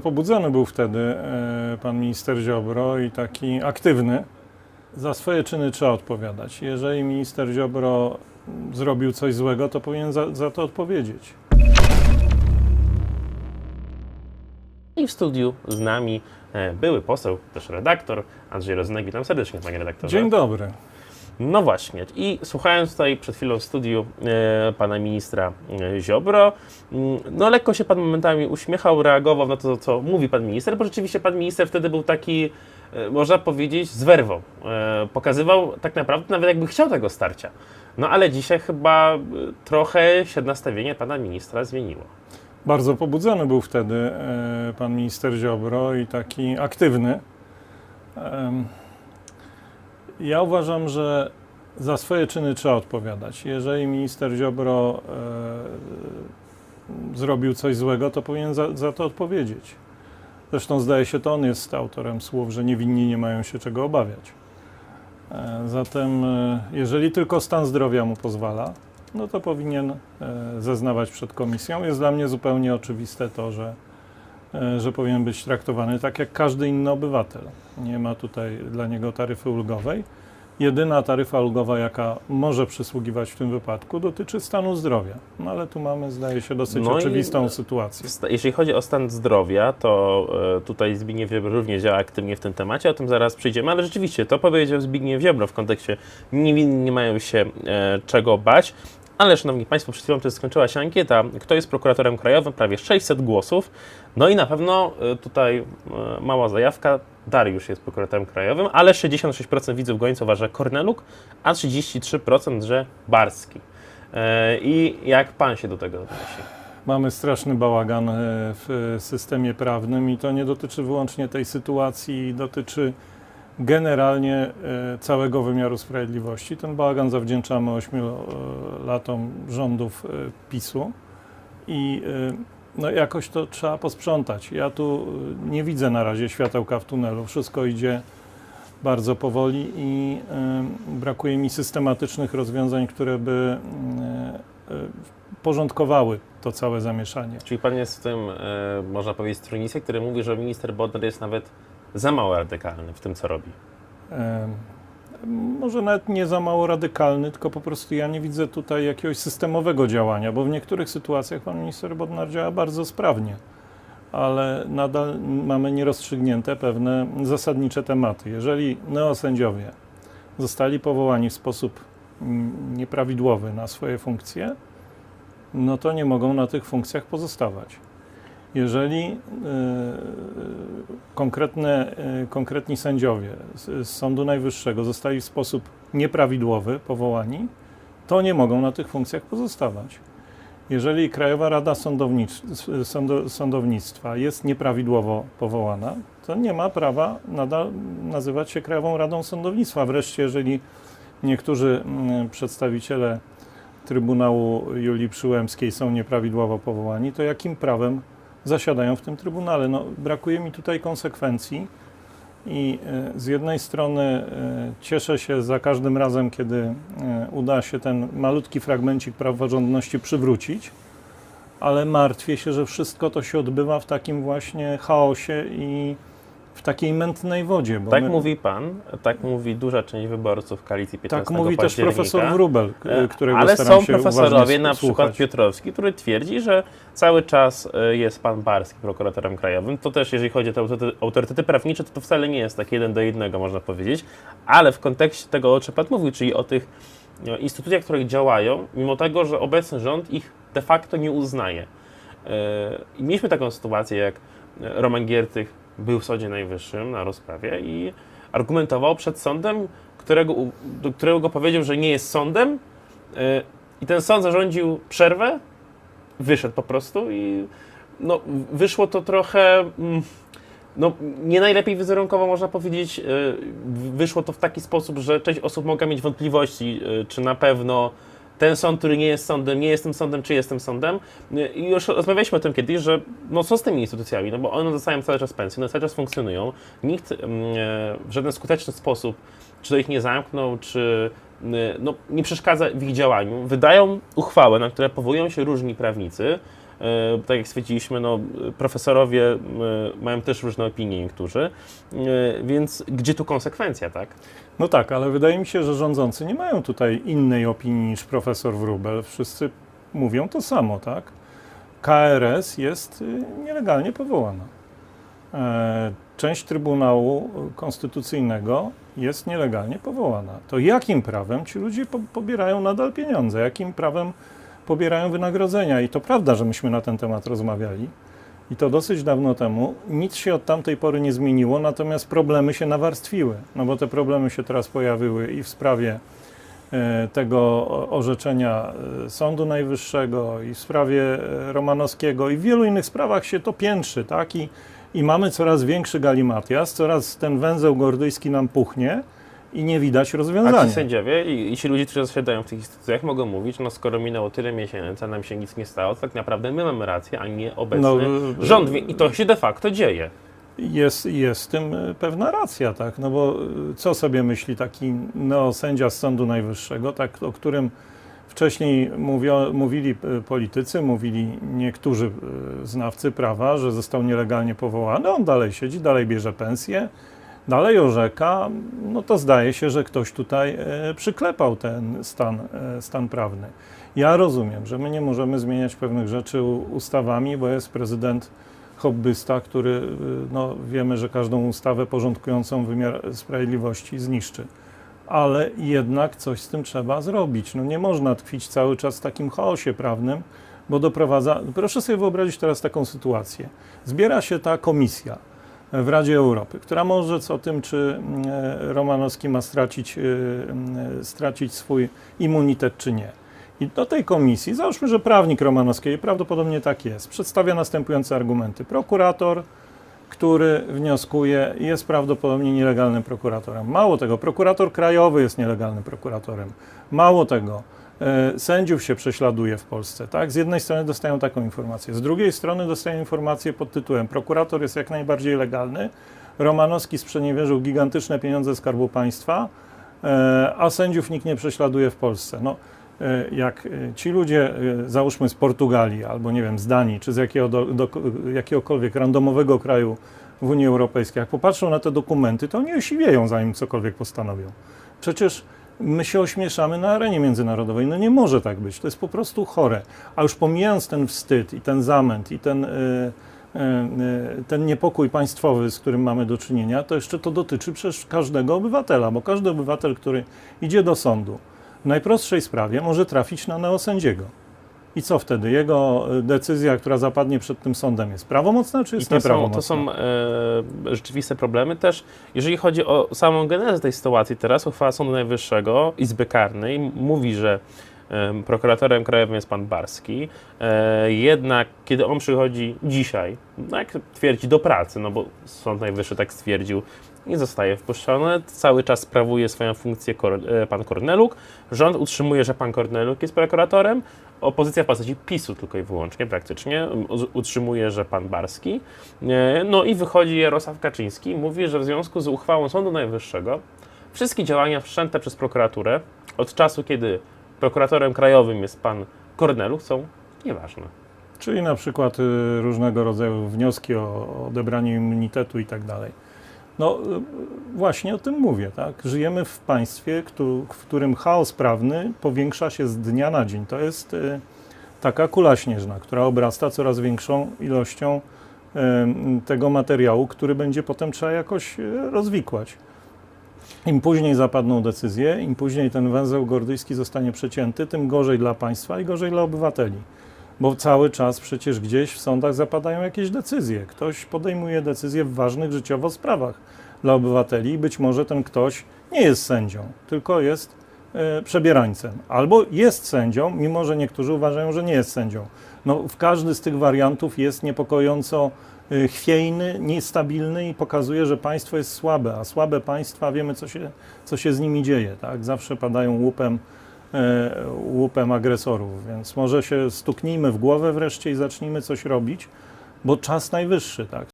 Pobudzony był wtedy e, pan minister Ziobro i taki aktywny. Za swoje czyny trzeba odpowiadać. Jeżeli minister Ziobro zrobił coś złego, to powinien za, za to odpowiedzieć. I w studiu z nami e, były poseł, też redaktor Andrzej Rozynek. Witam serdecznie, panie redaktorze. Dzień dobry. No właśnie. I słuchając tutaj przed chwilą w studiu e, pana ministra e, Ziobro, mm, no lekko się pan momentami uśmiechał, reagował na to, co mówi pan minister, bo rzeczywiście pan minister wtedy był taki, e, można powiedzieć, z werwą. E, pokazywał tak naprawdę nawet jakby chciał tego starcia. No ale dzisiaj chyba e, trochę się nastawienie pana ministra zmieniło. Bardzo pobudzony był wtedy e, pan minister Ziobro i taki aktywny. Ja uważam, że za swoje czyny trzeba odpowiadać. Jeżeli minister Ziobro e, zrobił coś złego, to powinien za, za to odpowiedzieć. Zresztą zdaje się, to on jest autorem słów, że niewinni nie mają się czego obawiać. E, Zatem, e, jeżeli tylko stan zdrowia mu pozwala, no to powinien e, zeznawać przed komisją. Jest dla mnie zupełnie oczywiste to, że, że powinien być traktowany tak jak każdy inny obywatel. Nie ma tutaj dla niego taryfy ulgowej. Jedyna taryfa ulgowa, jaka może przysługiwać w tym wypadku, dotyczy stanu zdrowia. No ale tu mamy, zdaje się, dosyć No oczywistą sytuację. Sta- Jeśli chodzi o stan zdrowia, to e, tutaj Zbigniew Ziobro również działa aktywnie w tym temacie, o tym zaraz przyjdziemy, ale rzeczywiście to powiedział Zbigniew Ziobro w kontekście niewinni nie mają się e, czego bać. Ale szanowni Państwo, przed chwilą skończyła się ankieta, kto jest prokuratorem krajowym, prawie 600 głosów. No i na pewno e, tutaj e, mała zajawka, Dariusz jest prokuratorem krajowym, ale 66% widzów gońców uważa Korneluk, a 33% że Barski. E, I jak Pan się do tego odnosi? Mamy straszny bałagan w systemie prawnym i to nie dotyczy wyłącznie tej sytuacji, dotyczy generalnie e, całego wymiaru sprawiedliwości. Ten bałagan zawdzięczamy ośmiu latom rządów e, PiSu i e, no jakoś to trzeba posprzątać. Ja tu nie widzę na razie światełka w tunelu. Wszystko idzie bardzo powoli i brakuje mi systematycznych rozwiązań, które by porządkowały to całe zamieszanie. Czyli pan jest w tym, można powiedzieć, stronnictwie, które mówi, że minister Bodnar jest nawet za mało radykalny w tym, co robi. Może nawet nie za mało radykalny, tylko po prostu ja nie widzę tutaj jakiegoś systemowego działania, bo w niektórych sytuacjach pan minister Bodnar działa bardzo sprawnie, ale nadal mamy nierozstrzygnięte pewne zasadnicze tematy. Jeżeli neosędziowie zostali powołani w sposób mm, nieprawidłowy na swoje funkcje, no to nie mogą na tych funkcjach pozostawać. Jeżeli y, konkretne, y, konkretni sędziowie z, z Sądu Najwyższego zostali w sposób nieprawidłowy powołani, to nie mogą na tych funkcjach pozostawać. Jeżeli Krajowa Rada Sądownictwa jest nieprawidłowo powołana, to nie ma prawa nadal nazywać się Krajową Radą Sądownictwa. Wreszcie, jeżeli niektórzy przedstawiciele Trybunału Julii Przyłębskiej są nieprawidłowo powołani, to jakim prawem zasiadają w tym Trybunale? No, brakuje mi tutaj konsekwencji i e, z jednej strony e, cieszę się za każdym razem, kiedy e, uda się ten malutki fragmencik praworządności przywrócić, ale martwię się, że wszystko to się odbywa w takim właśnie chaosie i w takiej mętnej wodzie. Tak my- mówi pan, tak mówi duża część wyborców koalicji 15 tak mówi też profesor Wróbel, k- E, którego Ale są profesorowie, na słuchać. przykład Piotrowski, który twierdzi, że cały czas e, jest pan Barski prokuratorem krajowym. To też, jeżeli chodzi o te autorytety, autorytety prawnicze, to to wcale nie jest tak jeden do jednego, można powiedzieć. Ale w kontekście tego, o czym pan mówił, czyli o tych e, instytucjach, które działają, mimo tego, że obecny rząd ich de facto nie uznaje. E, I mieliśmy taką sytuację, jak e, Roman Giertych był w Sądzie Najwyższym na rozprawie i argumentował przed sądem, którego, do którego powiedział, że nie jest sądem e, i ten sąd zarządził przerwę, wyszedł po prostu i no, wyszło to trochę mm, no, nie najlepiej wizerunkowo można powiedzieć. e, Wyszło to w taki sposób, że część osób mogła mieć wątpliwości, e, czy na pewno ten sąd, który nie jest sądem, nie jest tym sądem, czy jest tym sądem. I już rozmawialiśmy o tym kiedyś, że no co z tymi instytucjami, no bo one dostają cały czas pensję, one cały czas funkcjonują. Nikt mm, e, w żaden skuteczny sposób, czy to ich nie zamknął, czy mm, no, nie przeszkadza w ich działaniu. Wydają uchwałę, na które powołują się różni prawnicy, e, tak jak stwierdziliśmy, no, profesorowie e, mają też różne opinie niektórzy, e, więc gdzie tu konsekwencja, tak? No tak, ale wydaje mi się, że rządzący nie mają tutaj innej opinii niż profesor Wróbel. Wszyscy mówią to samo, tak? KRS jest y, nielegalnie powołana. E, Część Trybunału Konstytucyjnego jest nielegalnie powołana. To jakim prawem ci ludzie po- pobierają nadal pieniądze? Jakim prawem pobierają wynagrodzenia? I to prawda, że myśmy na ten temat rozmawiali. I to dosyć dawno temu. Nic się od tamtej pory nie zmieniło, natomiast problemy się nawarstwiły. No bo te problemy się teraz pojawiły i w sprawie e, tego orzeczenia e, Sądu Najwyższego i w sprawie e, Romanowskiego i w wielu innych sprawach się to piętrzy, tak? I, i mamy coraz większy galimatias, coraz ten węzeł gordyjski nam puchnie i nie widać A rozwiązania. ci sędziowie i, i ci ludzie, którzy zasiadają w tych instytucjach mogą mówić, no skoro minęło tyle miesięcy, a nam się nic nie stało, to tak naprawdę my mamy rację, a nie obecny No, e, rząd. I to się de facto dzieje. Jest, jest w tym e, pewna racja, tak? No bo e, co sobie myśli taki neosędzia z Sądu Najwyższego, tak, o którym wcześniej mówio, mówili politycy, mówili niektórzy znawcy prawa, że został nielegalnie powołany, on dalej siedzi, dalej bierze pensję, dalej orzeka, no to zdaje się, że ktoś tutaj e, przyklepał ten stan, e, stan prawny. Ja rozumiem, że my nie możemy zmieniać pewnych rzeczy ustawami, bo jest prezydent hobbysta, który y, no, wiemy, że każdą ustawę porządkującą wymiar sprawiedliwości zniszczy. Ale jednak coś z tym trzeba zrobić. No, nie można tkwić cały czas w takim chaosie prawnym, bo doprowadza. Proszę sobie wyobrazić teraz taką sytuację. Zbiera się ta komisja w Radzie Europy, która może o tym, czy e, Romanowski ma stracić, y, mm, stracić swój immunitet, czy nie. I do tej komisji, załóżmy, że prawnik Romanowskiej, prawdopodobnie tak jest, przedstawia następujące argumenty. Prokurator, który wnioskuje, jest prawdopodobnie nielegalnym prokuratorem. Mało tego, prokurator krajowy jest nielegalnym prokuratorem. Mało tego, e, sędziów się prześladuje w Polsce. Tak? Z jednej strony dostają taką informację, z drugiej strony dostają informację pod tytułem prokurator jest jak najbardziej legalny, Romanowski sprzeniewierzył gigantyczne pieniądze Skarbu Państwa, e, a sędziów nikt nie prześladuje w Polsce. No, e, jak e, ci ludzie, e, załóżmy z Portugalii, albo nie wiem, z Danii, czy z jakiego do, jakiegokolwiek randomowego kraju w Unii Europejskiej, jak popatrzą na te dokumenty, to oni osiwieją, zanim cokolwiek postanowią. Przecież my się ośmieszamy na arenie międzynarodowej. No nie może tak być. To jest po prostu chore. A już pomijając ten wstyd i ten zamęt i ten, e, e, e, ten niepokój państwowy, z którym mamy do czynienia, to jeszcze to dotyczy przecież każdego obywatela, bo każdy obywatel, który idzie do sądu, w najprostszej sprawie może trafić na neosędziego. I co wtedy? Jego e, decyzja, która zapadnie przed tym sądem, jest prawomocna, czy I jest to są, nieprawomocna? to są e, rzeczywiste problemy też. Jeżeli chodzi o samą genezę tej sytuacji teraz, uchwała Sądu Najwyższego, Izby Karnej mówi, że prokuratorem krajowym jest pan Barski. E, jednak kiedy on przychodzi dzisiaj, no jak twierdzi, do pracy, no bo Sąd Najwyższy tak stwierdził, nie zostaje wpuszczony, cały czas sprawuje swoją funkcję e, pan Korneluk. Rząd utrzymuje, że pan Korneluk jest prokuratorem. Opozycja w postaci PiSu tylko i wyłącznie praktycznie utrzymuje, że pan Barski. E, No i wychodzi Jarosław Kaczyński mówi, że w związku z uchwałą Sądu Najwyższego wszystkie działania wszczęte przez prokuraturę od czasu, kiedy prokuratorem krajowym jest pan Korneluk są nieważne. Czyli na przykład y, różnego rodzaju wnioski o odebranie immunitetu i tak dalej. No y, właśnie o tym mówię, tak? Żyjemy w państwie, w którym chaos prawny powiększa się z dnia na dzień. To jest y, taka kula śnieżna, która obrasta coraz większą ilością tego materiału, który będzie potem trzeba jakoś rozwikłać. Im później zapadną decyzje, im później ten węzeł gordyjski zostanie przecięty, tym gorzej dla państwa i gorzej dla obywateli. Bo cały czas przecież gdzieś w sądach zapadają jakieś decyzje. Ktoś podejmuje decyzje w ważnych życiowo sprawach dla obywateli i być może ten ktoś nie jest sędzią, tylko jest e, przebierańcem. Albo jest sędzią, mimo że niektórzy uważają, że nie jest sędzią. No, w każdy z tych wariantów jest niepokojąco e, chwiejny, niestabilny i pokazuje, że państwo jest słabe, a słabe państwa wiemy, co się, co się z nimi dzieje. Tak? Zawsze padają łupem e, łupem agresorów, więc może się stuknijmy w głowę wreszcie i zacznijmy coś robić, bo czas najwyższy, tak?